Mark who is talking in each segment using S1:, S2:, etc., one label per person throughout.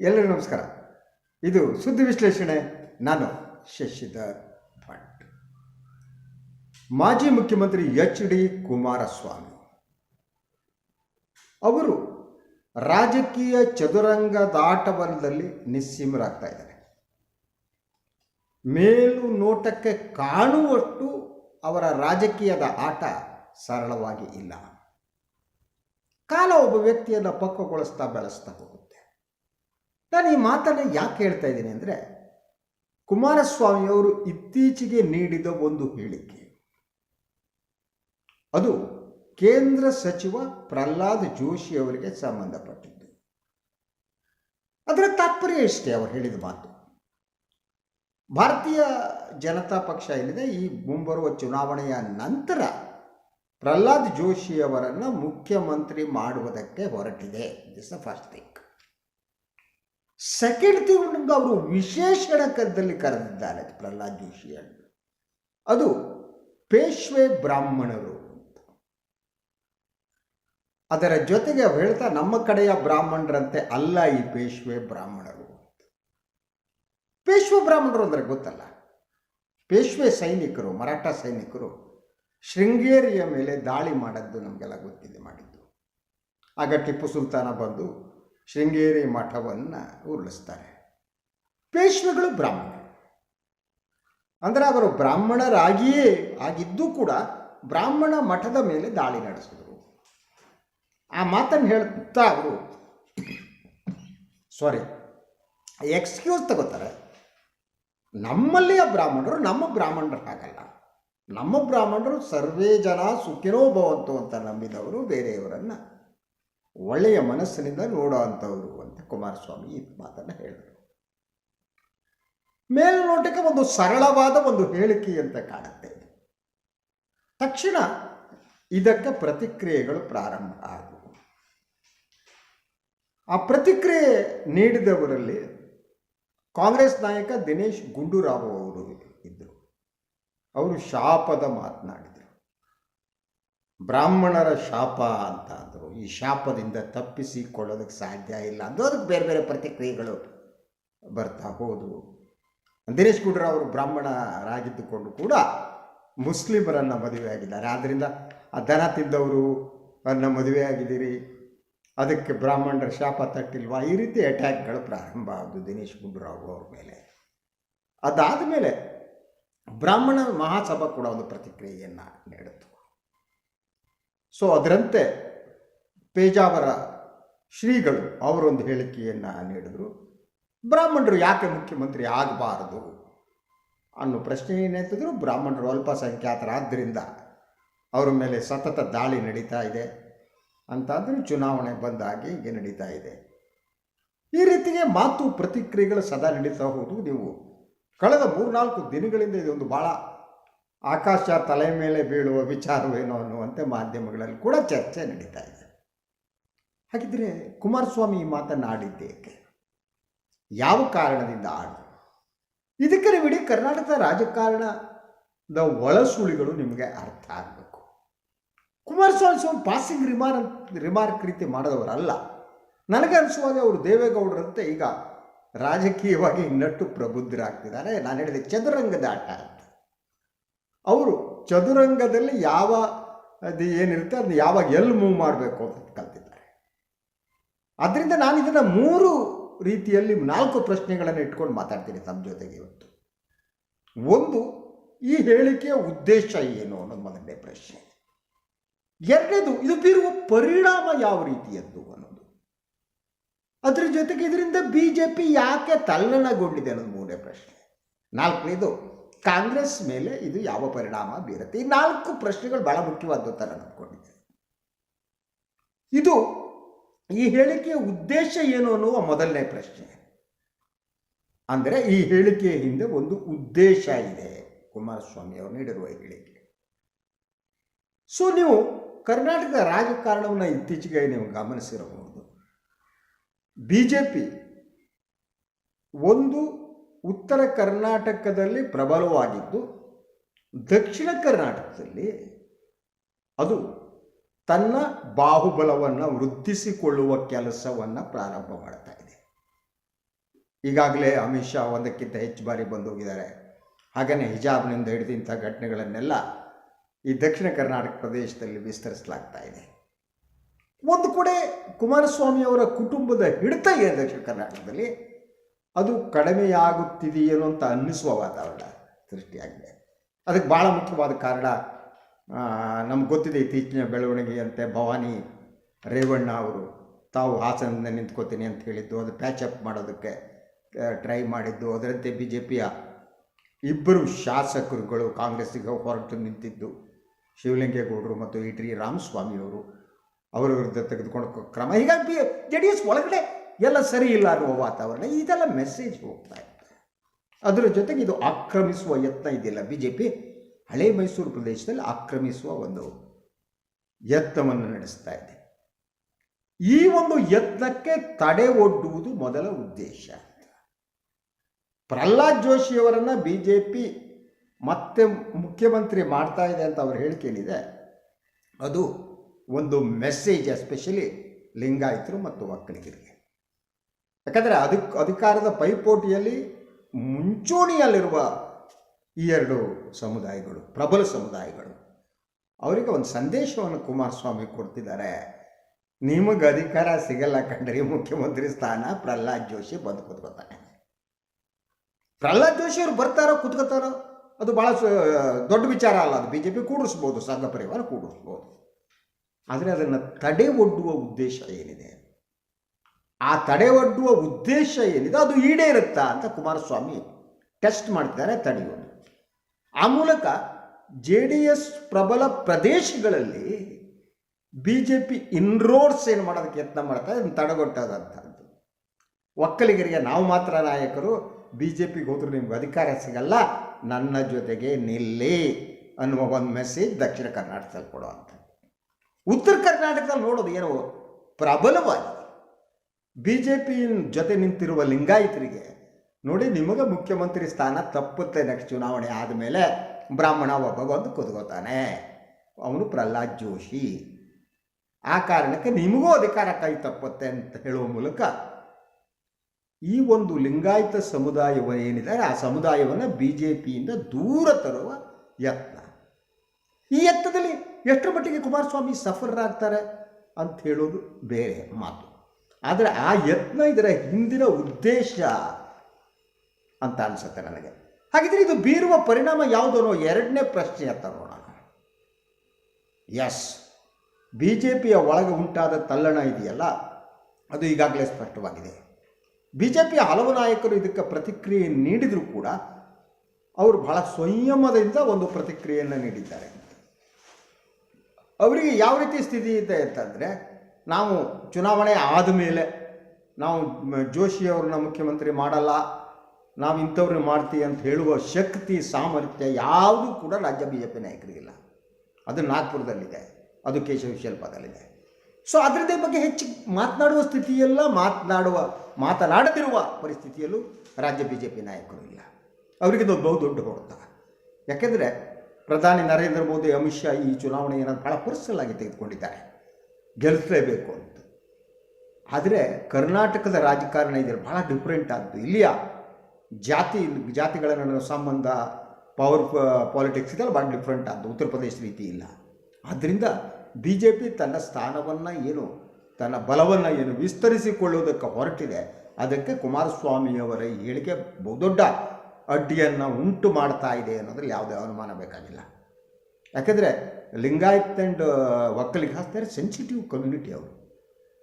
S1: ಎಲ್ಲರಿಗೂ ನಮಸ್ಕಾರ. ಇದು ಸುದ್ದಿ ವಿಶ್ಲೇಷಣೆ. ನಾನು ಶಶಿಧರ್ ಭಟ್. ಮಾಜಿ ಮುಖ್ಯಮಂತ್ರಿ ಎಚ್ ಡಿ ಕುಮಾರಸ್ವಾಮಿ. ಅವರು ರಾಜಕೀಯ ಚದುರಂಗದಾಟವಲದಲ್ಲಿ ನಿಸ್ಸೀಮರಾಗ್ತಾ ಇದ್ದಾರೆ. ಮೇಲು ನೋಟಕ್ಕೆ ಕಾಣುವಷ್ಟು ಅವರ ರಾಜಕೀಯದ ಆಟ ಸರಳವಾಗಿ ಇಲ್ಲ. ಕಾಲ ಒಬ್ಬ ವ್ಯಕ್ತಿಯನ್ನು ಪಕ್ವಗೊಳಿಸ್ತಾ ಬೆಳೆಸ್ತಾ ಹೋಗುತ್ತೆ ನಾನು ಈ ಮಾತನ್ನು ಯಾಕೆ ಹೇಳ್ತಾ ಇದ್ದೀನಿ ಅಂದರೆ ಕುಮಾರಸ್ವಾಮಿಯವರು ಇತ್ತೀಚೆಗೆ ನೀಡಿದ ಒಂದು ಹೇಳಿಕೆ. ಅದು ಕೇಂದ್ರ ಸಚಿವ ಪ್ರಹ್ಲಾದ್ ಜೋಶಿ ಅವರಿಗೆ ಸಂಬಂಧಪಟ್ಟಿದ್ದು. ಅದರ ತಾತ್ಪರ್ಯ ಇಷ್ಟೇ ಅವರು ಹೇಳಿದ ಮಾತು. ಭಾರತೀಯ ಜನತಾ ಪಕ್ಷ ಏನಿದೆ, ಈ ಮುಂಬರುವ ಚುನಾವಣೆಯ ನಂತರ ಪ್ರಹ್ಲಾದ್ ಜೋಶಿ ಅವರನ್ನು ಮುಖ್ಯಮಂತ್ರಿ ಮಾಡುವುದಕ್ಕೆ ಹೊರಟಿದೆ. This first thing second thing ಅವರು ವಿಶೇಷಣಕದಲ್ಲಿ ಕರೆದಿದ್ದಾರೆ, ಪ್ರಹ್ಲಾದ್ ಜೋಶಿಯನ್ನು ಅದು ಪೇಶ್ವೆ ಬ್ರಾಹ್ಮಣರು ಅದರ ಜೊತೆಗೆ ಅವ್ರು ಹೇಳ್ತಾ, ನಮ್ಮ ಕಡೆಯ ಬ್ರಾಹ್ಮಣರಂತೆ ಅಲ್ಲ ಈ ಪೇಶ್ವೆ ಬ್ರಾಹ್ಮಣರು ಪೇಶ್ವೆ ಬ್ರಾಹ್ಮಣರು ಅಂದರೆ ಗೊತ್ತಲ್ಲ? ಪೇಶ್ವೆ ಸೈನಿಕರು, ಮರಾಠ ಸೈನಿಕರು ಶೃಂಗೇರಿಯ ಮೇಲೆ ದಾಳಿ ಮಾಡದ್ದು ನಮಗೆಲ್ಲ ಗೊತ್ತಿದೆ ಮಾಡಿದ್ದು. ಆಗ ಟಿಪ್ಪು ಸುಲ್ತಾನ ಬಂದು ಶೃಂಗೇರಿ ಮಠವನ್ನು ಉರುಳಿಸ್ತಾರೆ. ಪೇಶ್ವೆಗಳು ಬ್ರಾಹ್ಮಣರು. ಅಂದರೆ ಅವರು ಬ್ರಾಹ್ಮಣರಾಗಿಯೇ ಆಗಿದ್ದೂ ಕೂಡ ಬ್ರಾಹ್ಮಣ ಮಠದ ಮೇಲೆ ದಾಳಿ ನಡೆಸಿದರು. ಆ ಮಾತನ್ನು ಹೇಳ್ತಾ ಅವರು ಸಾರಿ ಎಕ್ಸ್ಕ್ಯೂಸ್ ತಗೋತಾರೆ. ನಮ್ಮಲ್ಲಿಯ ಬ್ರಾಹ್ಮಣರು ನಮ್ಮ ಬ್ರಾಹ್ಮಣರು ಹಾಗಲ್ಲ. ನಮ್ಮ ಬ್ರಾಹ್ಮಣರು ಸರ್ವೇ ಜನ ಸುಖಿನೋ ಭವಂತು ಅಂತ ನಂಬಿದವರು ಬೇರೆಯವರನ್ನು. ಒಳ್ಳೆಯ ಮನಸ್ಸಿನಿಂದ ನೋಡೋ ಅಂಥವ್ರು ಅಂತ ಕುಮಾರಸ್ವಾಮಿ ಈ ಮಾತನ್ನು ಹೇಳಿದರು. ಮೇಲ್ನೋಟಕ್ಕೆ ಒಂದು ಸರಳವಾದ ಒಂದು ಹೇಳಿಕೆ ಅಂತ ಕಾಣುತ್ತೆ ತಕ್ಷಣ ಇದಕ್ಕೆ ಪ್ರತಿಕ್ರಿಯೆಗಳು ಪ್ರಾರಂಭ ಆದವು. ಆ ಪ್ರತಿಕ್ರಿಯೆ ನೀಡಿದವರಲ್ಲಿ ಕಾಂಗ್ರೆಸ್ ನಾಯಕ ದಿನೇಶ್ ಗುಂಡೂರಾವ್ ಅವರು ಇದ್ದರು ಅವರು ಶಾಪದ ಮಾತನಾಡಿದರು ಬ್ರಾಹ್ಮಣರ ಶಾಪ ಅಂತ ಅಂದರು ಈ ಶಾಪದಿಂದ ತಪ್ಪಿಸಿಕೊಳ್ಳೋದಕ್ಕೆ ಸಾಧ್ಯ ಇಲ್ಲ ಅನ್ನೋದಕ್ಕೆ ಅದಕ್ಕೆ ಬೇರೆ ಬೇರೆ ಪ್ರತಿಕ್ರಿಯೆಗಳು ಬರ್ತಾ ಹೋದವು ದಿನೇಶ್ ಅವರು ಬ್ರಾಹ್ಮಣರಾಗಿದ್ದುಕೊಂಡು ಕೂಡ ಮುಸ್ಲಿಮರನ್ನು ಮದುವೆ ಆಗಿದ್ದಾರೆ ಆದ್ದರಿಂದ ಆ ದನ ತಿಂದವರು ಅನ್ನ ಮದುವೆ ಆಗಿದ್ದೀರಿ ಅದಕ್ಕೆ ಬ್ರಾಹ್ಮಣರ ಶಾಪ ತಟ್ಟಿಲ್ವಾ? ಈ ರೀತಿ ಅಟ್ಯಾಕ್ಗಳು ಪ್ರಾರಂಭ ಆದವು ದಿನೇಶ್ ಗುಂಡೂರಾವ್ ಅವ್ರ ಮೇಲೆ. ಅದಾದ ಮೇಲೆ ಬ್ರಾಹ್ಮಣ ಮಹಾಸಭಾ ಕೂಡ ಒಂದು ಪ್ರತಿಕ್ರಿಯೆಯನ್ನು ನೀಡಿತು ಸೊ ಅದರಂತೆ ಪೇಜಾವರ ಶ್ರೀಗಳು ಅವರೊಂದು ಹೇಳಿಕೆಯನ್ನು ನೀಡಿದರು. ಬ್ರಾಹ್ಮಣರು ಯಾಕೆ ಮುಖ್ಯಮಂತ್ರಿ ಆಗಬಾರದು ಅನ್ನೋ ಪ್ರಶ್ನೆ ಏನೆತ್ತಿದ್ರು ಬ್ರಾಹ್ಮಣರು ಅಲ್ಪಸಂಖ್ಯಾತರಾದ್ದರಿಂದ ಅವರ ಮೇಲೆ ಸತತ ದಾಳಿ ನಡೀತಾ ಇದೆ ಅಂತಾದರೂ ಚುನಾವಣೆ ಬಂದಾಗಿ ಹೀಗೆ ನಡೀತಾ ಇದೆ. ಈ ರೀತಿಗೆ ಮಾತು ಪ್ರತಿಕ್ರಿಯೆಗಳು ಸದಾ ನಡೀತಾ ಹೋದವು ನೀವು ಕಳೆದ ಮೂರ್ನಾಲ್ಕು ದಿನಗಳಿಂದ ಇದೊಂದು ಭಾಳ ಆಕಾಶ ತಲೆ ಮೇಲೆ ಬೀಳುವ ವಿಚಾರವೇನೋ ಅನ್ನುವಂತೆ ಮಾಧ್ಯಮಗಳಲ್ಲಿ ಕೂಡ ಚರ್ಚೆ ನಡೀತಾ ಇದೆ. ಹಾಗಿದ್ರೆ ಕುಮಾರಸ್ವಾಮಿ ಈ ಮಾತನ್ನು ಯಾವ ಕಾರಣದಿಂದ ಆಡು ಇದಕ್ಕೆ ಬಿಡಿ ಕರ್ನಾಟಕದ ರಾಜಕಾರಣದ ಒಳಸುಳಿಗಳು ನಿಮಗೆ ಅರ್ಥ ಆಗಬೇಕು. Kumaraswamy Swamy passing remark remark ರೀತಿ ಮಾಡಿದವರಲ್ಲ. ನನಗೆ ಅನಿಸುವಾಗ ಅವರು ದೇವೇಗೌಡರಂತೆ ಈಗ ರಾಜಕೀಯವಾಗಿ ಇನ್ನಟ್ಟು ಪ್ರಬುದ್ಧರಾಗ್ತಿದ್ದಾರೆ. ನಾನು ಹೇಳಿದೆ ಚದುರಂಗದ ಆಟ ಅವರು ಚದುರಂಗದಲ್ಲಿ ಯಾವ, ಅದು ಏನಿರುತ್ತೆ, ಅದನ್ನ ಯಾವಾಗ ಎಲ್ಲಿ ಮೂವ್ ಮಾಡಬೇಕು ಅಂತ ಕಲ್ತಿದ್ದಾರೆ. ಅದರಿಂದ ನಾನು ಇದನ್ನು ಮೂರು ರೀತಿಯಲ್ಲಿ ನಾಲ್ಕು ಪ್ರಶ್ನೆಗಳನ್ನು ಇಟ್ಕೊಂಡು ಮಾತಾಡ್ತೀನಿ ತಮ್ಮ ಜೊತೆಗೆ ಇವತ್ತು. ಒಂದು, ಈ ಹೇಳಿಕೆಯ ಉದ್ದೇಶ ಏನು ಅನ್ನೋದು ಮೊದಲನೇ ಪ್ರಶ್ನೆ. ಎರಡನೇದು, ಇದು ಬೀರುವ ಪರಿಣಾಮ ಯಾವ ರೀತಿಯದ್ದು ಅನ್ನೋದು. ಅದರ ಜೊತೆಗೆ ಇದರಿಂದ ಬಿ ಜೆ ಪಿ ಯಾಕೆ ತಲ್ಲಣಗೊಂಡಿದೆ ಅನ್ನೋದು ಮೂರನೇ ಪ್ರಶ್ನೆ. ನಾಲ್ಕನೇದು ಕಾಂಗ್ರೆಸ್ ಮೇಲೆ ಇದು ಯಾವ ಪರಿಣಾಮ ಬೀರುತ್ತೆ? ಈ ನಾಲ್ಕು ಪ್ರಶ್ನೆಗಳು ಬಹಳ ಮುಖ್ಯವಾದ ಥರ ಅಂದ್ಕೊಂಡಿದ್ದೇನೆ ಇದು ಈ ಹೇಳಿಕೆಯ ಉದ್ದೇಶ ಏನು ಅನ್ನುವ ಮೊದಲನೇ ಪ್ರಶ್ನೆ. ಅಂದರೆ ಈ ಹೇಳಿಕೆಯ ಹಿಂದೆ ಒಂದು ಉದ್ದೇಶ ಇದೆ. ಕುಮಾರಸ್ವಾಮಿ ಅವರು ನೀಡಿರುವ ಹೇಳಿಕೆ. ಸೊ ನೀವು ಕರ್ನಾಟಕ ರಾಜಕಾರಣವನ್ನು ಇತ್ತೀಚೆಗೆ ನೀವು ಗಮನಿಸಿರಬಹುದು. ಬಿ ಜೆ ಪಿ ಒಂದು ಉತ್ತರ ಕರ್ನಾಟಕದಲ್ಲಿ ಪ್ರಬಲವಾಗಿದ್ದು ದಕ್ಷಿಣ ಕರ್ನಾಟಕದಲ್ಲಿ ಅದು ತನ್ನ ಬಾಹುಬಲವನ್ನು ವೃದ್ಧಿಸಿಕೊಳ್ಳುವ ಕೆಲಸವನ್ನು ಪ್ರಾರಂಭ ಮಾಡ್ತಾ ಇದೆ. ಈಗಾಗಲೇ ಅಮಿತ್ ಶಾ ಒಂದಕ್ಕಿಂತ ಹೆಚ್ಚು ಬಾರಿ ಬಂದು ಹೋಗಿದ್ದಾರೆ ಹಾಗೆಯೇ ಹಿಜಾಬ್ನಿಂದ ಹಿಡಿದು ಇಂಥ ಘಟನೆಗಳನ್ನೆಲ್ಲ ಈ ದಕ್ಷಿಣ ಕರ್ನಾಟಕ ಪ್ರದೇಶದಲ್ಲಿ ವಿಸ್ತರಿಸಲಾಗ್ತಾ ಇದೆ. ಒಂದು ಕಡೆ ಕುಮಾರಸ್ವಾಮಿ ಅವರ ಕುಟುಂಬದ ಹಿಡಿತ ಇದೆ ದಕ್ಷಿಣ ಕರ್ನಾಟಕದಲ್ಲಿ. ಅದು ಕಡಿಮೆಯಾಗುತ್ತಿದೆಯೇನೋ ಅಂತ ಅನ್ನಿಸುವ ವಾತಾವರಣ ಸೃಷ್ಟಿಯಾಗಿದೆ. ಅದಕ್ಕೆ ಭಾಳ ಮುಖ್ಯವಾದ ಕಾರಣ ನಮ್ಗೆ ಗೊತ್ತಿದೆ ಇತ್ತೀಚಿನ ಬೆಳವಣಿಗೆಯಂತೆ ಭವಾನಿ ರೇವಣ್ಣ ಅವರು, ತಾವು ಹಾಸನದಿಂದ ನಿಂತ್ಕೋತೀನಿ ಅಂತ ಹೇಳಿದ್ದು, ಅದು ಪ್ಯಾಚಪ್ ಮಾಡೋದಕ್ಕೆ ಟ್ರೈ ಮಾಡಿದ್ದು. ಅದರಂತೆ ಬಿ ಜೆ ಪಿಯ ಇಬ್ಬರು ಶಾಸಕರುಗಳು ಕಾಂಗ್ರೆಸ್ಸಿಗೆ ಹೊರಟು ನಿಂತಿದ್ದು. ಶಿವಲಿಂಗೇಗೌಡರು ಮತ್ತು ಇ ಟಿ ರಾಮಸ್ವಾಮಿಯವರು ಅವರ ವಿರುದ್ಧ ತೆಗೆದುಕೊಂಡು ಕ್ರಮ. ಹೀಗಾಗಿ ಜೆ ಡಿ ಎಸ್ ಒಳಗಡೆ ಎಲ್ಲ ಸರಿ ಇಲ್ಲ ಅನ್ನುವ ವಾತಾವರಣ, ಇದೆಲ್ಲ ಮೆಸೇಜ್ ಹೋಗ್ತಾ ಇತ್ತು ಅದರ ಜೊತೆಗೆ ಇದು ಆಕ್ರಮಿಸುವ ಯತ್ನ ಇದೆಯಲ್ಲ ಬಿ ಜೆ ಪಿ ಹಳೆ ಮೈಸೂರು ಪ್ರದೇಶದಲ್ಲಿ ಆಕ್ರಮಿಸುವ ಒಂದು ಯತ್ನವನ್ನು ನಡೆಸ್ತಾ ಇದೆ. ಈ ಒಂದು ಯತ್ನಕ್ಕೆ ತಡೆ ಒಡ್ಡುವುದು ಮೊದಲ ಉದ್ದೇಶ. ಪ್ರಹ್ಲಾದ್ ಜೋಶಿಯವರನ್ನು ಬಿ ಜೆ ಪಿ ಮತ್ತೆ ಮುಖ್ಯಮಂತ್ರಿ ಮಾಡ್ತಾ ಇದೆ ಅಂತ ಅವರು ಹೇಳಿಕೆ ಏನಿದೆ ಅದು ಒಂದು ಮೆಸೇಜ್ ಎಸ್ಪೆಷಲಿ ಲಿಂಗಾಯತರು ಮತ್ತು ಒಕ್ಕಲಿಗರಿಗೆ ಯಾಕಂದರೆ ಅದಕ್ಕೆ ಅಧಿಕಾರದ ಪೈಪೋಟಿಯಲ್ಲಿ ಮುಂಚೂಣಿಯಲ್ಲಿರುವ ಈ ಎರಡು ಸಮುದಾಯಗಳು, ಪ್ರಬಲ ಸಮುದಾಯಗಳು, ಅವರಿಗೆ ಒಂದು ಸಂದೇಶವನ್ನು ಕುಮಾರಸ್ವಾಮಿ ಕೊಡ್ತಿದ್ದಾರೆ. ನಿಮಗೆ ಅಧಿಕಾರ ಸಿಗಲ್ಲ ಕಂಡ್ರಿ ಮುಖ್ಯಮಂತ್ರಿ ಸ್ಥಾನ, ಪ್ರಹ್ಲಾದ್ ಜೋಶಿ ಬಂದು ಕೂತ್ಕೋತಾನೆ ಪ್ರಹ್ಲಾದ್ ಜೋಶಿ ಅವರು ಬರ್ತಾರೋ ಕೂತ್ಕೋತಾರೋ ಅದು ಭಾಳ ದೊಡ್ಡ ವಿಚಾರ ಅಲ್ಲ, ಅದು ಬಿ ಜೆ ಪಿ ಕೂಡಿಸ್ಬೋದು, ಸಂಘ ಪರಿವಾರ ಕೂಡಿಸ್ಬೋದು. ಆದರೆ ಅದನ್ನು ತಡೆ ಒಡ್ಡುವ ಉದ್ದೇಶ ಏನಿದೆ? ಆ ತಡೆ ಒಡ್ಡುವ ಉದ್ದೇಶ ಏನಿದೆ ಅದು ಈಡೇರುತ್ತಾ ಅಂತ ಕುಮಾರಸ್ವಾಮಿ ಟೆಸ್ಟ್ ಮಾಡ್ತಿದ್ದಾರೆ ತಡೆಯೋದು. ಆ ಮೂಲಕ ಜೆ ಡಿ ಎಸ್ ಪ್ರಬಲ ಪ್ರದೇಶಗಳಲ್ಲಿ ಬಿ ಜೆ ಪಿ ಇನ್ರೋಡ್ಸ್ ಏನು ಮಾಡೋದಕ್ಕೆ ಯತ್ನ ಮಾಡ್ತಾರೆ ಇದನ್ನು ತಡೆಗಟ್ಟೋದಂಥದ್ದು ಒಕ್ಕಲಿಗರಿಗೆ ನಾವು ಮಾತ್ರ ನಾಯಕರು, ಬಿ ಜೆ ಪಿಗೆ ಹೋದ್ರೂ ನಿಮ್ಗೆ ಅಧಿಕಾರ ಸಿಗಲ್ಲ, ನನ್ನ ಜೊತೆಗೆ ನಿಲ್ಲಿ ಅನ್ನುವ ಒಂದು ಮೆಸೇಜ್ ದಕ್ಷಿಣ ಕರ್ನಾಟಕದಲ್ಲಿ ಕೊಡುವಂಥದ್ದು. ಉತ್ತರ ಕರ್ನಾಟಕದಲ್ಲಿ ನೋಡೋದು ಏನು ಪ್ರಬಲವಾಗಿದೆ ಬಿ ಜೆ ಪಿ ಜೊತೆ ನಿಂತಿರುವ ಲಿಂಗಾಯತರಿಗೆ ನೋಡಿ ನಿಮಗೆ ಮುಖ್ಯಮಂತ್ರಿ ಸ್ಥಾನ ತಪ್ಪುತ್ತೆ ನೆಕ್ಸ್ಟ್ ಚುನಾವಣೆ ಆದಮೇಲೆ ಬ್ರಾಹ್ಮಣ ಒಬ್ಬ ಬಂದು ಕುತ್ಕೋತಾನೆ. ಅವನು ಪ್ರಹ್ಲಾದ್ ಜೋಶಿ. ಆ ಕಾರಣಕ್ಕೆ ನಿಮಗೂ ಅಧಿಕಾರ ಕೈ ತಪ್ಪುತ್ತೆ ಅಂತ ಹೇಳುವ ಮೂಲಕ ಈ ಒಂದು ಲಿಂಗಾಯತ ಸಮುದಾಯವ ಏನಿದೆ ಆ ಸಮುದಾಯವನ್ನು ಬಿ ಜೆ ಪಿಯಿಂದ ದೂರ ತರುವ ಯತ್ನ. ಈ ಯತ್ನದಲ್ಲಿ ಎಷ್ಟರ ಮಟ್ಟಿಗೆ ಕುಮಾರಸ್ವಾಮಿ ಸಫಲರಾಗ್ತಾರೆ ಅಂತ ಹೇಳೋದು ಬೇರೆ ಮಾತು. ಆದರೆ ಆ ಯತ್ನ ಇದರ ಹಿಂದಿನ ಉದ್ದೇಶ ಅಂತ ಅನಿಸುತ್ತೆ ನನಗೆ. ಹಾಗಿದ್ರೆ ಇದು ಬೀರುವ ಪರಿಣಾಮ ಯಾವುದು ಅನ್ನೋ ಎರಡನೇ ಪ್ರಶ್ನೆ ಅಂತ ನೋಡೋಣ. ಎಸ್ ಬಿ ಜೆ ಪಿಯ ಒಳಗೆ ಉಂಟಾದ ತಲ್ಲಣ ಇದೆಯಲ್ಲ, ಅದು ಈಗಾಗಲೇ ಸ್ಪಷ್ಟವಾಗಿದೆ. ಬಿ ಜೆ ಪಿಯ ಹಲವು ನಾಯಕರು ಇದಕ್ಕೆ ಪ್ರತಿಕ್ರಿಯೆ ನೀಡಿದರೂ ಕೂಡ ಅವರು ಬಹಳ ಸಂಯಮದಿಂದ ಒಂದು ಪ್ರತಿಕ್ರಿಯೆಯನ್ನು ನೀಡಿದ್ದಾರೆ. ಅವರಿಗೆ ಯಾವ ರೀತಿ ಸ್ಥಿತಿ ಇದೆ ಅಂತಂದರೆ ನಾವು ಚುನಾವಣೆ ಆದ ಮೇಲೆ ನಾವು ಜೋಶಿಯವ್ರನ್ನ ಮುಖ್ಯಮಂತ್ರಿ ಮಾಡಲ್ಲ, ನಾವು ಇಂಥವ್ರನ್ನ ಮಾಡ್ತೀವಿ ಅಂತ ಹೇಳುವ ಶಕ್ತಿ, ಸಾಮರ್ಥ್ಯ ಯಾವುದೂ ಕೂಡ ರಾಜ್ಯ ಬಿ ಜೆ ಪಿ ನಾಯಕರಿಗಿಲ್ಲ. ಅದು ನಾಗ್ಪುರದಲ್ಲಿದೆ, ಅದು ಕೇಶವ ಶಿಲ್ಪದಲ್ಲಿದೆ ಸೊ ಅದರದೇ ಬಗ್ಗೆ ಹೆಚ್ಚು ಮಾತನಾಡುವ ಸ್ಥಿತಿಯೆಲ್ಲ, ಮಾತನಾಡುವ, ಮಾತನಾಡದಿರುವ ಪರಿಸ್ಥಿತಿಯಲ್ಲೂ ರಾಜ್ಯ ಬಿ ಜೆ ಪಿ ನಾಯಕರು ಇಲ್ಲ. ಅವರಿಗೆ ಇದು ಬಹು ದೊಡ್ಡ ಹೊಡೆತ. ಯಾಕೆಂದರೆ ಪ್ರಧಾನಿ ನರೇಂದ್ರ ಮೋದಿ, ಅಮಿತ್ ಶಾ ಈ ಚುನಾವಣೆಯನ್ನು ಭಾಳ ಪರ್ಸನಲ್ ಆಗಿ ತೆಗೆದುಕೊಂಡಿದ್ದಾರೆ. ಗೆಲ್ಲಿಸಲೇಬೇಕು ಅಂತ. ಆದರೆ ಕರ್ನಾಟಕದ ರಾಜಕಾರಣ ಇದ್ರೆ ಭಾಳ ಡಿಫ್ರೆಂಟ್ ಆದ್ದು ಇಲ್ಲಿಯ ಜಾತಿ, ಜಾತಿಗಳ ನಡುವಿನ ಸಂಬಂಧ ಪವರ್ ಪಾಲಿಟಿಕ್ಸ್ ಇದೆಲ್ಲ ಭಾಳ ಡಿಫ್ರೆಂಟ್ ಆದ್ದು ಉತ್ತರ ಪ್ರದೇಶ ರೀತಿ ಇಲ್ಲ. ಆದ್ದರಿಂದ ಬಿ ಜೆ ಪಿ ತನ್ನ ಸ್ಥಾನವನ್ನು ಏನು, ತನ್ನ ಬಲವನ್ನು ಏನು ವಿಸ್ತರಿಸಿಕೊಳ್ಳುವುದಕ್ಕೆ ಹೊರಟಿದೆ. ಅದಕ್ಕೆ ಕುಮಾರಸ್ವಾಮಿಯವರ ಹೇಳಿಕೆ ಬಹುದೊಡ್ಡ ಅಡ್ಡಿಯನ್ನು ಉಂಟು ಮಾಡ್ತಾ ಇದೆ ಅನ್ನೋದ್ರಲ್ಲಿ ಯಾವುದೇ ಅನುಮಾನ ಬೇಕಾಗಿಲ್ಲ. ಯಾಕೆಂದರೆ ಲಿಂಗಾಯತ್ ಆ್ಯಂಡ್ ಒಕ್ಕಲಿಗೆ ಹಾಕ್ತಾರೆ ಸೆನ್ಸಿಟಿವ್ ಕಮ್ಯುನಿಟಿ ಅವರು.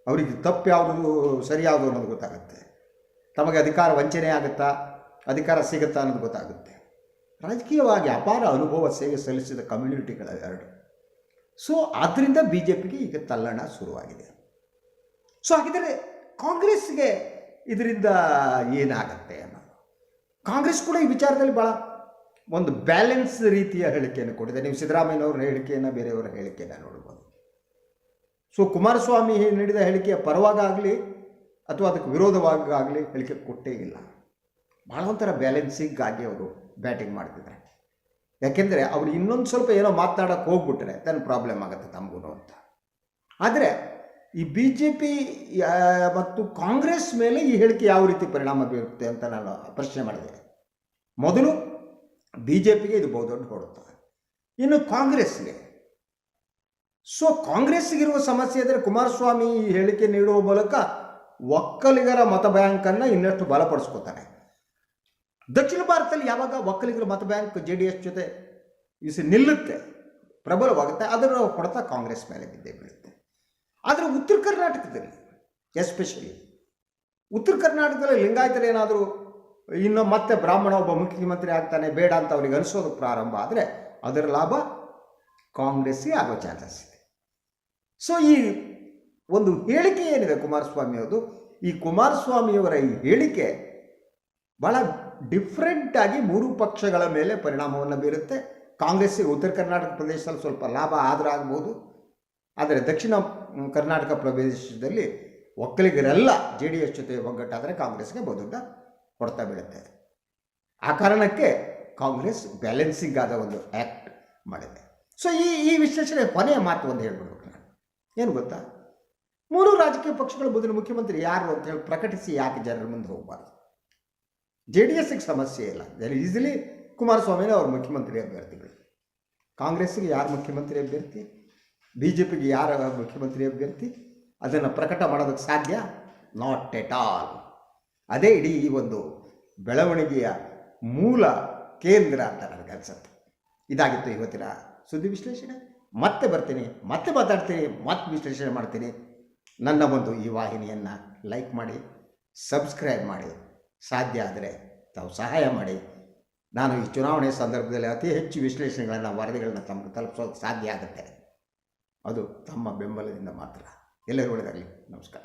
S1: ಅವರಿಗೆ ತಪ್ಪು ಯಾವುದು, ಸರಿ ಯಾವುದು ಅನ್ನೋದು ಗೊತ್ತಾಗುತ್ತೆ. ತಮಗೆ ಅಧಿಕಾರ ವಂಚನೆ ಆಗುತ್ತಾ, ಅಧಿಕಾರ ಸಿಗುತ್ತಾ ಅನ್ನೋದು ಗೊತ್ತಾಗುತ್ತೆ. ರಾಜಕೀಯವಾಗಿ ಅಪಾರ ಅನುಭವ ಸೇವೆ ಸಲ್ಲಿಸಿದ ಕಮ್ಯುನಿಟಿಗಳ ಎರಡು. ಸೊ ಆದ್ದರಿಂದ ಬಿ ಜೆ ಪಿಗೆ ಈಗ ತಲ್ಲಣ ಶುರುವಾಗಿದೆ. ಸೊ ಹಾಗಿದ್ರೆ ಕಾಂಗ್ರೆಸ್ಗೆ ಇದರಿಂದ ಏನಾಗತ್ತೆ ಅನ್ನೋದು. ಕಾಂಗ್ರೆಸ್ ಕೂಡ ಈ ವಿಚಾರದಲ್ಲಿ ಭಾಳ ಒಂದು ಬ್ಯಾಲೆನ್ಸ್ ರೀತಿಯ ಹೇಳಿಕೆಯನ್ನು ಕೊಟ್ಟಿದೆ. ನೀವು ಸಿದ್ದರಾಮಯ್ಯನವ್ರ ಹೇಳಿಕೆಯನ್ನು ಬೇರೆಯವರ ಹೇಳಿಕೆಯನ್ನು ನೋಡ್ಬೋದು. ಸೊ ಕುಮಾರಸ್ವಾಮಿ ನೀಡಿದ ಹೇಳಿಕೆಯ ಪರವಾಗಾಗಲಿ ಅಥವಾ ಅದಕ್ಕೆ ವಿರೋಧವಾಗಲಿ ಹೇಳಿಕೆ ಕೊಟ್ಟೇ ಇಲ್ಲ. ಭಾಳ ಒಂಥರ ಬ್ಯಾಲೆನ್ಸಿಗಾಗಿ ಅವರು ಬ್ಯಾಟಿಂಗ್ ಮಾಡ್ತಿದ್ದಾರೆ. ಯಾಕೆಂದರೆ ಅವರು ಇನ್ನೊಂದು ಸ್ವಲ್ಪ ಏನೋ ಮಾತನಾಡೋಕ್ಕೆ ಹೋಗ್ಬಿಟ್ರೆ ತನ್ನ ಪ್ರಾಬ್ಲಮ್ ಆಗುತ್ತೆ ತಮಗೂ ಅಂತ. ಆದರೆ ಈ ಬಿ ಜೆ ಪಿ ಮತ್ತು ಕಾಂಗ್ರೆಸ್ ಮೇಲೆ ಈ ಹೇಳಿಕೆ ಯಾವ ರೀತಿ ಪರಿಣಾಮ ಬೀರುತ್ತೆ ಅಂತ ನಾನು ಪ್ರಶ್ನೆ ಮಾಡಿದೆ. ಮೊದಲು ಬಿ ಜೆ ಪಿಗೆ ಇದು ಬಹುದೊಡ್ಡ ಹೊಡುತ್ತೆ ಇನ್ನು ಕಾಂಗ್ರೆಸ್ಗೆ. ಸೊ ಕಾಂಗ್ರೆಸ್ಗಿರುವ ಸಮಸ್ಯೆ ಅಂದರೆ ಕುಮಾರಸ್ವಾಮಿ ಈ ಹೇಳಿಕೆ ನೀಡುವ ಮೂಲಕ ಒಕ್ಕಲಿಗರ ಮತ ಬ್ಯಾಂಕನ್ನು ಇನ್ನಷ್ಟು ಬಲಪಡಿಸ್ಕೋತಾರೆ ದಕ್ಷಿಣ ಭಾರತದಲ್ಲಿ ಯಾವಾಗ ಒಕ್ಕಲಿಗರ ಮತ ಬ್ಯಾಂಕ್ ಜೆ ಡಿ ಎಸ್ ಜೊತೆ ಇಸಿ ನಿಲ್ಲುತ್ತೆ, ಪ್ರಬಲವಾಗುತ್ತೆ, ಅದರ ಹೊಡೆತ ಕಾಂಗ್ರೆಸ್ ಮೇಲೆ ಬಿದ್ದೇ ಬೀಳುತ್ತೆ. ಆದರೆ ಉತ್ತರ ಕರ್ನಾಟಕದಲ್ಲಿ ಎಸ್ಪೆಷಲಿ ಉತ್ತರ ಕರ್ನಾಟಕದಲ್ಲಿ ಲಿಂಗಾಯತರು ಏನಾದರೂ ಇನ್ನು ಮತ್ತೆ ಬ್ರಾಹ್ಮಣ ಒಬ್ಬ ಮುಖ್ಯಮಂತ್ರಿ ಆಗ್ತಾನೆ, ಬೇಡ ಅಂತ ಅವನಿಗೆ ಅನಿಸೋದು ಪ್ರಾರಂಭ ಆದರೆ ಅದರ ಲಾಭ ಕಾಂಗ್ರೆಸ್ಗೆ ಆಗೋ ಚಾನ್ಸಸ್ ಇದೆ. ಸೊ ಈ ಒಂದು ಹೇಳಿಕೆ ಏನಿದೆ ಕುಮಾರಸ್ವಾಮಿಯದು ಈ ಕುಮಾರಸ್ವಾಮಿಯವರ ಈ ಹೇಳಿಕೆ ಭಾಳ ಡಿಫ್ರೆಂಟಾಗಿ ಮೂರು ಪಕ್ಷಗಳ ಮೇಲೆ ಪರಿಣಾಮವನ್ನು ಬೀರುತ್ತೆ. ಕಾಂಗ್ರೆಸ್ಸಿಗೆ ಉತ್ತರ ಕರ್ನಾಟಕ ಪ್ರದೇಶದಲ್ಲಿ ಸ್ವಲ್ಪ ಲಾಭ ಆದರೂ ಆಗ್ಬೋದು. ಆದರೆ ದಕ್ಷಿಣ ಕರ್ನಾಟಕ ಪ್ರದೇಶದಲ್ಲಿ ಒಕ್ಕಲಿಗರೆಲ್ಲ ಜೆ ಡಿ ಎಸ್ ಜೊತೆ ಒಗ್ಗಟ್ಟಾದರೆ ಕಾಂಗ್ರೆಸ್ಗೆ ಬಹುದೊಡ್ಡ ಹೊಡೆತ ಬೀಳುತ್ತೆ. ಆ ಕಾರಣಕ್ಕೆ ಕಾಂಗ್ರೆಸ್ ಬ್ಯಾಲೆನ್ಸಿಂಗ್ ಆದ ಒಂದು ಆ್ಯಕ್ಟ್ ಮಾಡಿದೆ. ಸೊ ಈ ಈ ವಿಶ್ಲೇಷಣೆ ಕೊನೆಯ ಮಾತು ಒಂದು ಹೇಳ್ಬಿಡ್ಬೇಕು ನಾನು ಏನು ಗೊತ್ತಾ? ಮೂರು ರಾಜಕೀಯ ಪಕ್ಷಗಳ ಮೊದಲು ಮುಖ್ಯಮಂತ್ರಿ ಯಾರು ಅಂತ ಹೇಳಿ ಪ್ರಕಟಿಸಿ ಯಾಕೆ ಜನರ ಮುಂದೆ ಹೋಗಬಾರ್ದು? ಜೆ ಡಿ ಎಸ್ಗೆ ಸಮಸ್ಯೆ ಇಲ್ಲ. ಈಸಿಲಿ ಕುಮಾರಸ್ವಾಮಿನೇ ಅವ್ರ ಮುಖ್ಯಮಂತ್ರಿ ಅಭ್ಯರ್ಥಿಗಳು. ಕಾಂಗ್ರೆಸ್ಸಿಗೆ ಯಾರು ಮುಖ್ಯಮಂತ್ರಿ ಅಭ್ಯರ್ಥಿ? ಬಿ ಜೆ ಪಿಗೆ ಯಾರು ಮುಖ್ಯಮಂತ್ರಿ ಅಭ್ಯರ್ಥಿ? ಅದನ್ನು ಪ್ರಕಟ ಮಾಡೋದಕ್ಕೆ ಸಾಧ್ಯ? ನಾಟ್ ಎಟ್ ಆಲ್ ಅದೇ ಇಡೀ ಈ ಒಂದು ಬೆಳವಣಿಗೆಯ ಮೂಲ ಕೇಂದ್ರ ಅಂತ ನನಗೆ ಅನ್ಸುತ್ತೆ. ಇದಾಗಿತ್ತು ಇವತ್ತಿನ ಸುದ್ದಿ ವಿಶ್ಲೇಷಣೆ. ಮತ್ತೆ ಬರ್ತೀನಿ, ಮತ್ತೆ ಮಾತಾಡ್ತೀನಿ, ಮತ್ತೆ ವಿಶ್ಲೇಷಣೆ ಮಾಡ್ತೀನಿ. ನನ್ನ ಒಂದು ಈ ವಾಹಿನಿಯನ್ನು ಲೈಕ್ ಮಾಡಿ ಸಬ್ಸ್ಕ್ರೈಬ್ ಮಾಡಿ. ಸಾಧ್ಯ ಆದರೆ ತಾವು ಸಹಾಯ ಮಾಡಿ. ನಾನು ಈ ಚುನಾವಣೆ ಸಂದರ್ಭದಲ್ಲಿ ಅತಿ ಹೆಚ್ಚು ವಿಶ್ಲೇಷಣೆಗಳನ್ನು, ವರದಿಗಳನ್ನು ತಮಗೆ ತಲುಪಿಸೋಕೆ ಸಾಧ್ಯ ಆಗುತ್ತೆ. ಅದು ತಮ್ಮ ಬೆಂಬಲದಿಂದ ಮಾತ್ರ. ಎಲ್ಲರೂ ನಮಸ್ಕಾರ.